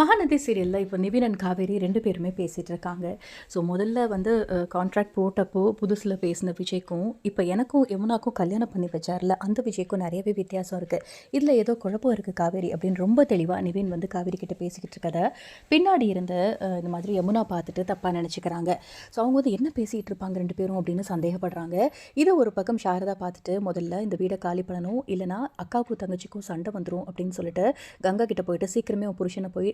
மகாநதி சீரியலில் இப்போ நிவின் அண்ட் காவேரி ரெண்டு பேருமே பேசிகிட்டு இருக்காங்க. ஸோ முதல்ல வந்து கான்ட்ராக்ட் போட்டப்போ புதுசில் பேசின விஜய்க்கும் இப்போ எனக்கும் யமுனாக்கும் கல்யாணம் பண்ணி வச்சார்ல அந்த விஜய்க்கும் நிறையவே வித்தியாசம் இருக்குது இதில் ஏதோ குழப்பம் இருக்குது காவேரி அப்படின்னு ரொம்ப தெளிவாக நிவின் வந்து காவேரி கிட்ட பேசிக்கிட்டு இருக்கத பின்னாடி இருந்த இந்த மாதிரி யமுனா பார்த்துட்டு தப்பாக நினச்சிக்கிறாங்க. ஸோ அவங்க வந்து என்ன பேசிகிட்டு இருப்பாங்க ரெண்டு பேரும் அப்படின்னு சந்தேகப்படுறாங்க. இதை ஒரு பக்கம் சாரதா பார்த்துட்டு முதல்ல இந்த வீடை காலி பண்ணணும் இல்லைனா அக்காவுக்கும் தங்கச்சிக்கும் சண்டை வந்துடும் அப்படின்னு சொல்லிட்டு கங்கா கிட்ட போயிட்டு சீக்கிரமே புருஷனை போய்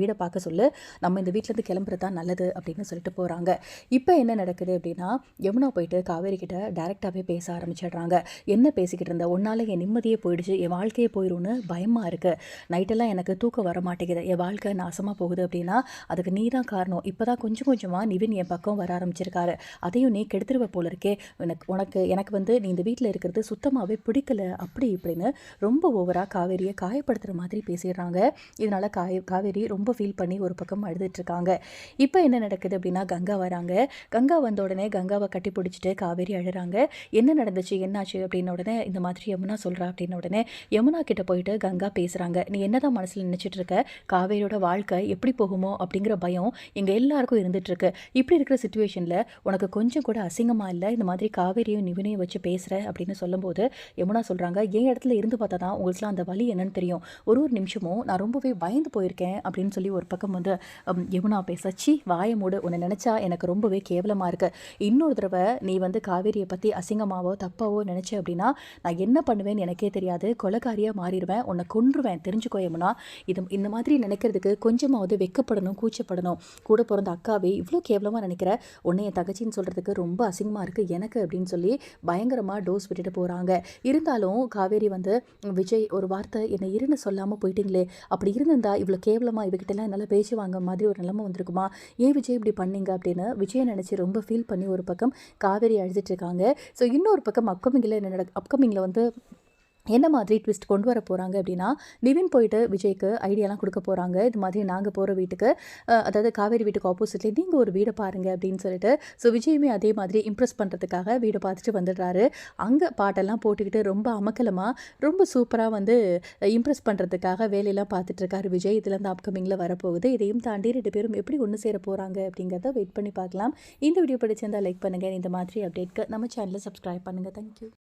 வீடை பார்க்க சொல்லு நம்ம இந்த வீட்டிலேருந்து கிளம்புறது தான் நல்லது அப்படின்னு சொல்லிட்டு போகிறாங்க இப்போ என்ன நடக்குது அப்படின்னா யமுனா போயிட்டு காவேரி கிட்ட டைரெக்டாகவே பேச ஆரம்பிச்சிடுறாங்க. என்ன பேசிக்கிட்டு இருந்த? உன்னால என் நிம்மதியே போயிடுச்சு என் வாழ்க்கையே போயிடும்னு பயமாக இருக்குது நைட்டெல்லாம் எனக்கு தூக்கம் வர மாட்டேங்குது. என் வாழ்க்கை நாசமாக போகுது அப்படின்னா அதுக்கு நீ தான் காரணம். இப்போ தான் கொஞ்சம் கொஞ்சமாக நிவின் என் பக்கம் வர ஆரம்பிச்சிருக்காரு. அதையும் நீ கெடுத்துருவ போல இருக்கே. எனக்கு உனக்கு எனக்கு வந்து நீ இந்த வீட்டில் இருக்கிறது சுத்தமாகவே பிடிக்கல அப்படி இப்படின்னு ரொம்ப ஓவராக காவேரியை காயப்படுத்துகிற மாதிரி பேசிடுறாங்க. இதனால் காய காவேரி ரொம்ப ஃபீல் பண்ணி ஒரு பக்கம் அழுதுட்ருக்காங்க இப்போ என்ன நடக்குது அப்படின்னா கங்கா வராங்க. கங்கா வந்த உடனே கங்காவை கட்டி பிடிச்சிட்டு காவேரி அழுறாங்க. என்ன நடந்துச்சு? என்னாச்சு? அப்படின்ன உடனே இந்த மாதிரி யமுனா சொல்கிறா அப்படின்ன உடனே யமுனா கிட்ட போயிட்டு கங்கா பேசுகிறாங்க நீ என்னதான் மனசில் நினச்சிட்டு இருக்க? காவேரியோட வாழ்க்கை எப்படி போகுமோ? அப்படிங்கிற பயம் எங்கள் எல்லாருக்கும் இருந்துகிட்ருக்கு இப்படி இருக்கிற சுச்சுவேஷனில் உனக்கு கொஞ்சம் கூட அசிங்கமாக இல்லை? இந்த மாதிரி காவேரியும் நிவினையும் வச்சு பேசுகிற அப்படின்னு சொல்லும்போது யமுனா சொல்கிறாங்க என் இடத்துல இருந்து பார்த்தா தான் உங்களுக்குலாம் அந்த வழி என்னன்னு தெரியும். ஒரு ஒரு நிமிஷமும் நான் ரொம்பவே பயந்து போயிருக்கேன். அப்படின்னு சொல்லி ஒரு பக்கம் வந்து யமுனா பேசச்சி வாய மூடு. உன்னை நினச்சா எனக்கு ரொம்பவே கேவலமாக இருக்கு. இன்னொரு தடவை நீ வந்து காவேரியை பற்றி அசிங்கமாவோ தப்பாவோ நினச்ச அப்படின்னா நான் என்ன பண்ணுவேன்னு எனக்கே தெரியாது. கொலக்காரியாக மாறிடுவேன். உன்னை கொன்றுவேன். தெரிஞ்சுக்கோ யமுனா. இது இந்த மாதிரி நினைக்கிறதுக்கு கொஞ்சமாவது வெக்கப்படணும் கூச்சப்படணும். கூட பிறந்த அக்காவே இவ்வளோ கேவலமாக நினைக்கிற. உன்னை என் சொல்கிறதுக்கு ரொம்ப அசிங்கமாக இருக்குது எனக்கு அப்படின்னு சொல்லி பயங்கரமாக டோஸ் விட்டுட்டு போகிறாங்க இருந்தாலும் காவேரி வந்து விஜய் ஒரு வார்த்தை என்னை இருன்னு சொல்லாமல் போயிட்டீங்களே. அப்படி இருந்திருந்தா இவ்வளோ கேவலம் கேவலமாக இவகிட்டலாம் என்னால் பேச்சு வாங்க மாதிரி ஒரு நிலைமை வந்திருக்குமா? ஏன் விஜய் இப்படி பண்ணீங்க? அப்படின்னு விஜய் நினச்சி ரொம்ப ஃபீல் பண்ணி ஒரு பக்கம் காவேரி அழுதுட்டு இருக்காங்க. ஸோ இன்னொரு பக்கம் அப்கமிங்கில் என்ன நட அப்கமிங்கில் வந்து என்ன மாதிரி ட்விஸ்ட் கொண்டு வர போகிறாங்க அப்படின்னா நிவின் போயிட்டு விஜய்க்கு ஐடியாலாம் கொடுக்க போகிறாங்க இது மாதிரி நாங்கள் போகிற வீட்டுக்கு அதாவது காவேரி வீட்டுக்கு ஆப்போசிட்லேயே நீங்கள் ஒரு வீடை பாருங்கள் அப்படின்னு சொல்லிட்டு ஸோ விஜயுமே அதே மாதிரி இம்ப்ரெஸ் பண்ணுறதுக்காக வீடை பார்த்துட்டு வந்துடுறாரு. அங்கே பாட்டெல்லாம் போட்டுக்கிட்டு ரொம்ப அமக்கலமாக ரொம்ப சூப்பராக வந்து இம்ப்ரெஸ் பண்ணுறதுக்காக வேலையெல்லாம் பார்த்துட்ருக்காரு விஜய். இதுலேருந்து அப்கமிங்கில் வரப்போகுது. இதையும் தாண்டி ரெண்டு பேரும் எப்படி ஒன்று சேர போகிறாங்க அப்படிங்கிறத வெயிட் பண்ணி பார்க்கலாம். இந்த வீடியோ பிடிச்சிருந்தா லைக் பண்ணுங்கள் இந்த மாதிரி அப்டேட்க்கு நம்ம சேனலை சப்ஸ்கிரைப் பண்ணுங்கள் தேங்க்யூ